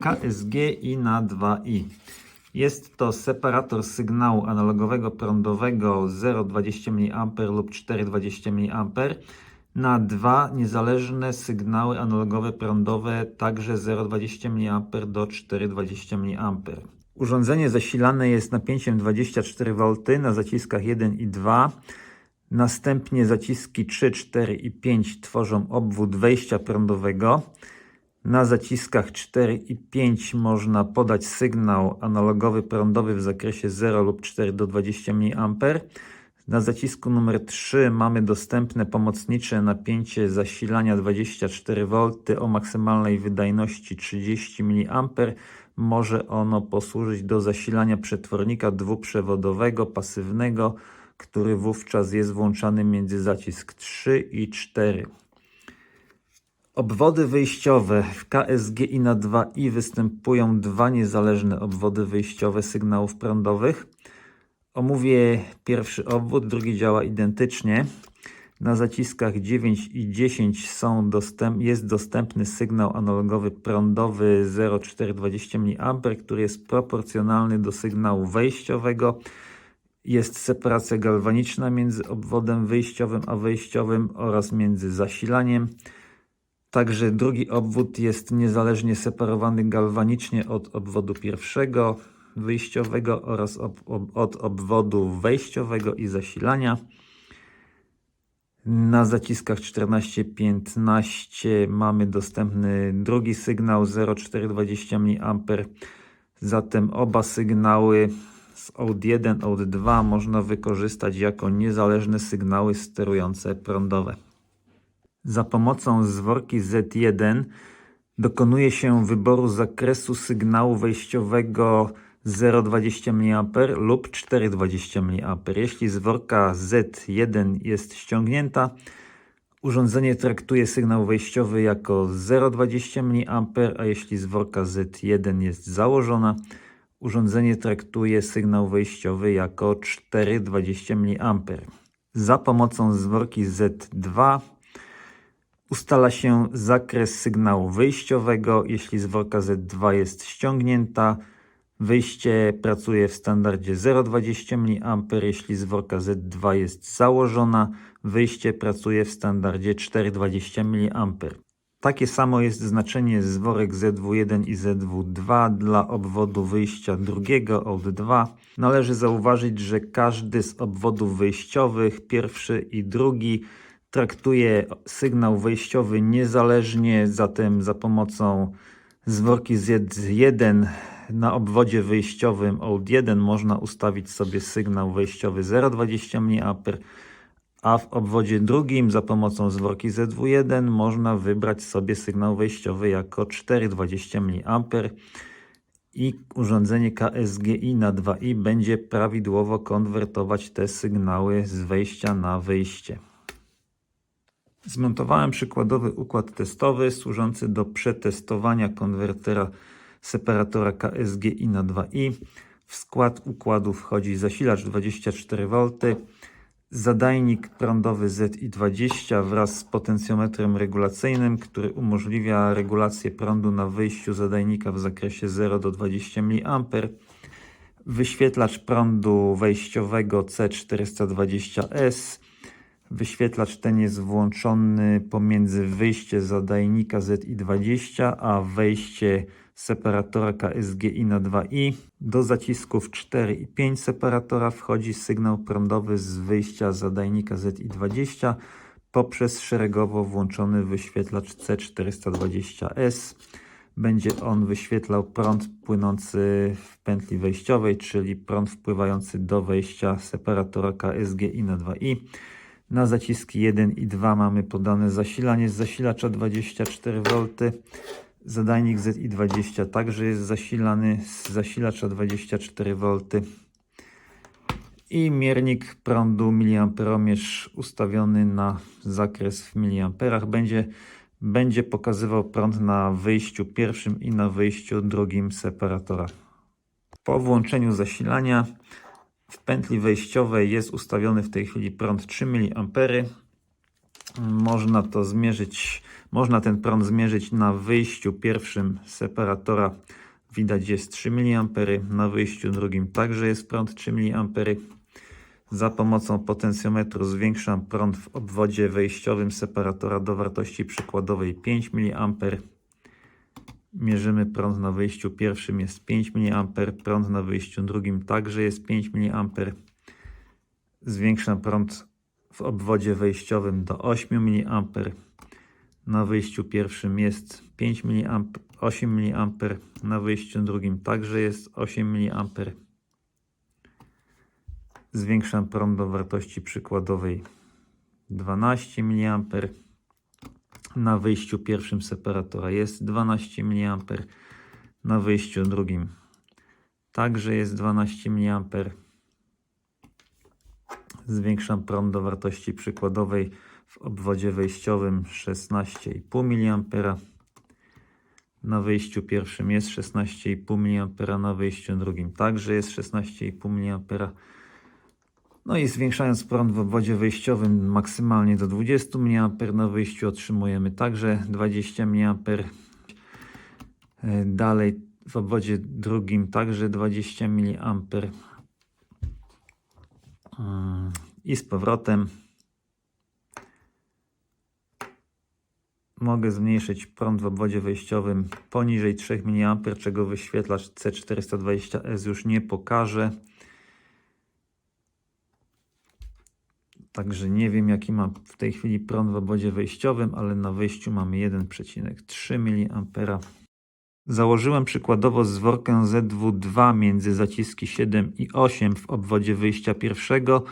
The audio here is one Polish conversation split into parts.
KSG i na 2i. Jest to separator sygnału analogowego prądowego 0,20 mA lub 4,20 mA na dwa niezależne sygnały analogowe prądowe, także 0,20 mA do 4,20 mA. Urządzenie zasilane jest napięciem 24 V na zaciskach 1 i 2. Następnie zaciski 3, 4 i 5 tworzą obwód wejścia prądowego. Na zaciskach 4 i 5 można podać sygnał analogowy prądowy w zakresie 0 lub 4 do 20 mA. Na zacisku numer 3 mamy dostępne pomocnicze napięcie zasilania 24V o maksymalnej wydajności 30 mA. Może ono posłużyć do zasilania przetwornika dwuprzewodowego pasywnego, który wówczas jest włączany między zacisk 3 i 4. Obwody wyjściowe w KSG i na 2i występują dwa niezależne obwody wyjściowe sygnałów prądowych. Omówię pierwszy obwód, drugi działa identycznie. Na zaciskach 9 i 10 są dostęp, jest dostępny sygnał analogowy prądowy 0,420 mA, który jest proporcjonalny do sygnału wejściowego. Jest separacja galwaniczna między obwodem wyjściowym a wejściowym oraz między zasilaniem. Także drugi obwód jest niezależnie separowany galwanicznie od obwodu pierwszego wyjściowego oraz ob, ob, od obwodu wejściowego i zasilania. Na zaciskach 14-15 mamy dostępny drugi sygnał 0,420 mA. Zatem oba sygnały z OUT1, OUT2 można wykorzystać jako niezależne sygnały sterujące prądowe. Za pomocą zworki Z1 dokonuje się wyboru zakresu sygnału wejściowego 0,20 mA lub 4,20 mA. Jeśli zworka Z1 jest ściągnięta, urządzenie traktuje sygnał wejściowy jako 0,20 mA, a jeśli zworka Z1 jest założona, urządzenie traktuje sygnał wejściowy jako 4,20 mA. Za pomocą zworki Z2 Ustala się zakres sygnału wyjściowego. Jeśli zworka Z2 jest ściągnięta, wyjście pracuje w standardzie 0,20 mA. Jeśli zworka Z2 jest założona, wyjście pracuje w standardzie 4,20 mA. Takie samo jest znaczenie zworek ZW1 i ZW2 dla obwodu wyjścia drugiego OUT2. Należy zauważyć, że każdy z obwodów wyjściowych, pierwszy i drugi, traktuje sygnał wejściowy niezależnie, zatem za pomocą zworki Z1 na obwodzie wyjściowym OUT1 można ustawić sobie sygnał wejściowy 0,20 mA, a w obwodzie drugim za pomocą zworki ZW1 można wybrać sobie sygnał wejściowy jako 4,20 mA i urządzenie KSGI na 2i będzie prawidłowo konwertować te sygnały z wejścia na wyjście. Zmontowałem przykładowy układ testowy służący do przetestowania konwertera separatora KSGI na 2i. W skład układu wchodzi zasilacz 24V, zadajnik prądowy ZI20 wraz z potencjometrem regulacyjnym, który umożliwia regulację prądu na wyjściu zadajnika w zakresie 0 do 20 mA, wyświetlacz prądu wejściowego C420S, Wyświetlacz ten jest włączony pomiędzy wyjście zadajnika ZI20 a wejście separatora KSGI na 2i. Do zacisków 4 i 5 separatora wchodzi sygnał prądowy z wyjścia zadajnika ZI20 poprzez szeregowo włączony wyświetlacz C420S. Będzie on wyświetlał prąd płynący w pętli wejściowej, czyli prąd wpływający do wejścia separatora KSGI na 2i. Na zaciski 1 i 2 mamy podane zasilanie z zasilacza 24V. Zadajnik ZI20 także jest zasilany z zasilacza 24V. I miernik prądu miliamperomierz ustawiony na zakres w miliamperach będzie, będzie pokazywał prąd na wyjściu pierwszym i na wyjściu drugim separatora. Po włączeniu zasilania w pętli wejściowej jest ustawiony w tej chwili prąd 3 mA. Można to zmierzyć, można ten prąd zmierzyć na wyjściu pierwszym separatora. Widać jest 3 mA, na wyjściu drugim także jest prąd 3 mA. Za pomocą potencjometru zwiększam prąd w obwodzie wejściowym separatora do wartości przykładowej 5 mA. Mierzymy prąd na wyjściu pierwszym jest 5 mA, prąd na wyjściu drugim także jest 5 mA. Zwiększam prąd w obwodzie wejściowym do 8 mA. Na wyjściu pierwszym jest 5 mA, 8 mA, na wyjściu drugim także jest 8 mA. Zwiększam prąd do wartości przykładowej 12 mA. Na wyjściu pierwszym separatora jest 12 mA. Na wyjściu drugim także jest 12 mA. Zwiększam prąd do wartości przykładowej w obwodzie wejściowym 16,5 mA. Na wyjściu pierwszym jest 16,5 mA, na wyjściu drugim także jest 16,5 mA. No i zwiększając prąd w obwodzie wejściowym maksymalnie do 20 mA, na wyjściu otrzymujemy także 20 mA. Dalej w obwodzie drugim także 20 mA. I z powrotem mogę zmniejszyć prąd w obwodzie wejściowym poniżej 3 mA, czego wyświetlacz C420S już nie pokaże. Także nie wiem jaki mam w tej chwili prąd w obwodzie wejściowym, ale na wyjściu mamy 1,3 mA. Założyłem przykładowo zworkę ZW2 między zaciski 7 i 8 w obwodzie wyjścia pierwszego,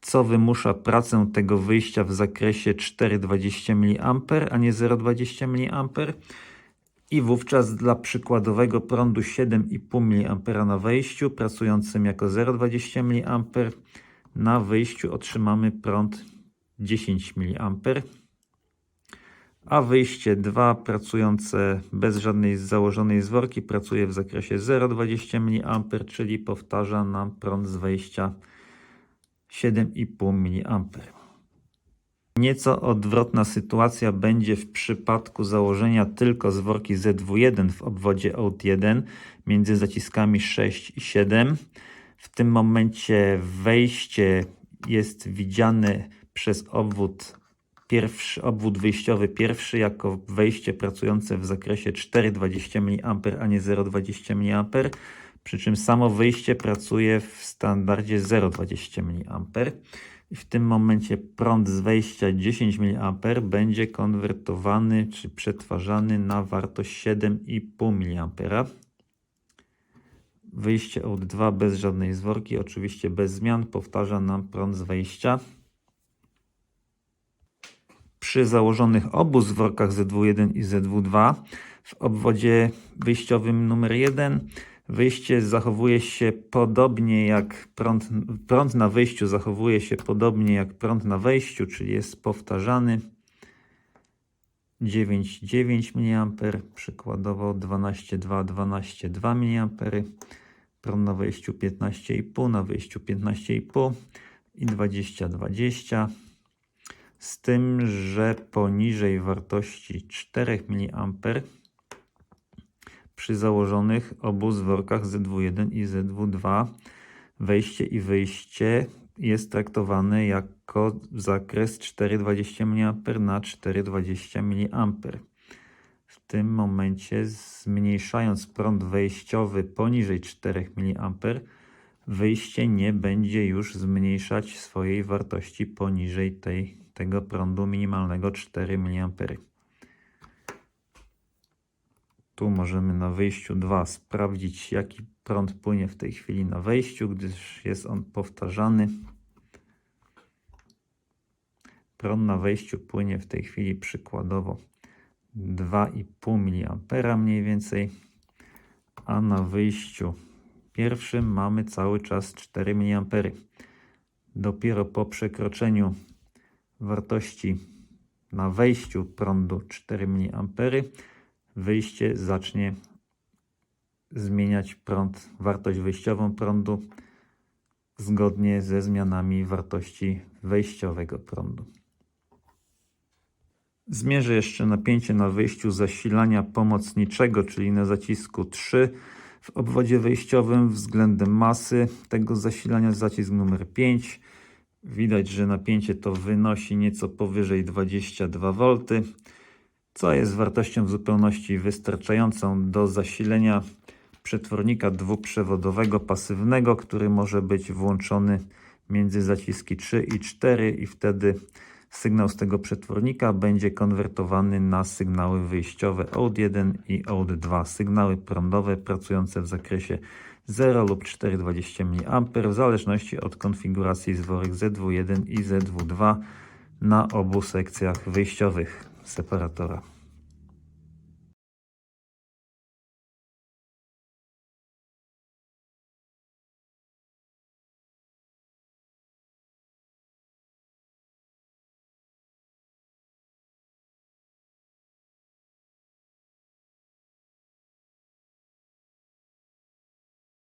co wymusza pracę tego wyjścia w zakresie 4,20 mA, a nie 0,20 mA. I wówczas dla przykładowego prądu 7,5 mA na wejściu, pracującym jako 0,20 mA, na wyjściu otrzymamy prąd 10 mA a wyjście 2 pracujące bez żadnej założonej zworki pracuje w zakresie 0,20 mA, czyli powtarza nam prąd z wejścia 7,5 mA. Nieco odwrotna sytuacja będzie w przypadku założenia tylko zworki ZW1 w obwodzie OUT1 między zaciskami 6 i 7. W tym momencie wejście jest widziane przez obwód pierwszy, obwód wyjściowy pierwszy jako wejście pracujące w zakresie 4,20 mA, a nie 0,20 mA, przy czym samo wyjście pracuje w standardzie 0,20 mA. I w tym momencie prąd z wejścia 10 mA będzie konwertowany czy przetwarzany na wartość 7,5 mA. Wyjście od 2 bez żadnej zworki, oczywiście bez zmian, powtarza nam prąd z wejścia. Przy założonych obu zworkach ZW1 i ZW2 w obwodzie wyjściowym numer 1 wyjście zachowuje się podobnie jak prąd, prąd na wyjściu zachowuje się podobnie jak prąd na wejściu, czyli jest powtarzany 9,9 mA, przykładowo 12,2 12,2 mA, prąd na wejściu 15,5, na wyjściu 15,5 i 20 20 z tym, że poniżej wartości 4 mA przy założonych obu zworkach ZW1 i ZW2 wejście i wyjście jest traktowane jako zakres 4,20 mA na 4,20 mA. W tym momencie zmniejszając prąd wejściowy poniżej 4 mA wyjście nie będzie już zmniejszać swojej wartości poniżej tej, tego prądu minimalnego 4 mA. Tu możemy na wyjściu 2 sprawdzić, jaki prąd płynie w tej chwili na wejściu, gdyż jest on powtarzany. Prąd na wejściu płynie w tej chwili przykładowo 2,5 mA mniej więcej, a na wyjściu pierwszym mamy cały czas 4 mA. Dopiero po przekroczeniu wartości na wejściu prądu 4 mA wyjście zacznie zmieniać prąd, wartość wyjściową prądu zgodnie ze zmianami wartości wejściowego prądu. Zmierzę jeszcze napięcie na wyjściu zasilania pomocniczego, czyli na zacisku 3 w obwodzie wyjściowym względem masy tego zasilania zacisk numer 5. Widać, że napięcie to wynosi nieco powyżej 22 V, co jest wartością w zupełności wystarczającą do zasilenia przetwornika dwuprzewodowego pasywnego, który może być włączony między zaciski 3 i 4 i wtedy sygnał z tego przetwornika będzie konwertowany na sygnały wyjściowe OUT1 i OUT2, sygnały prądowe pracujące w zakresie 0 lub 420 mA w zależności od konfiguracji zworek ZW1 i ZW2 na obu sekcjach wyjściowych separatora.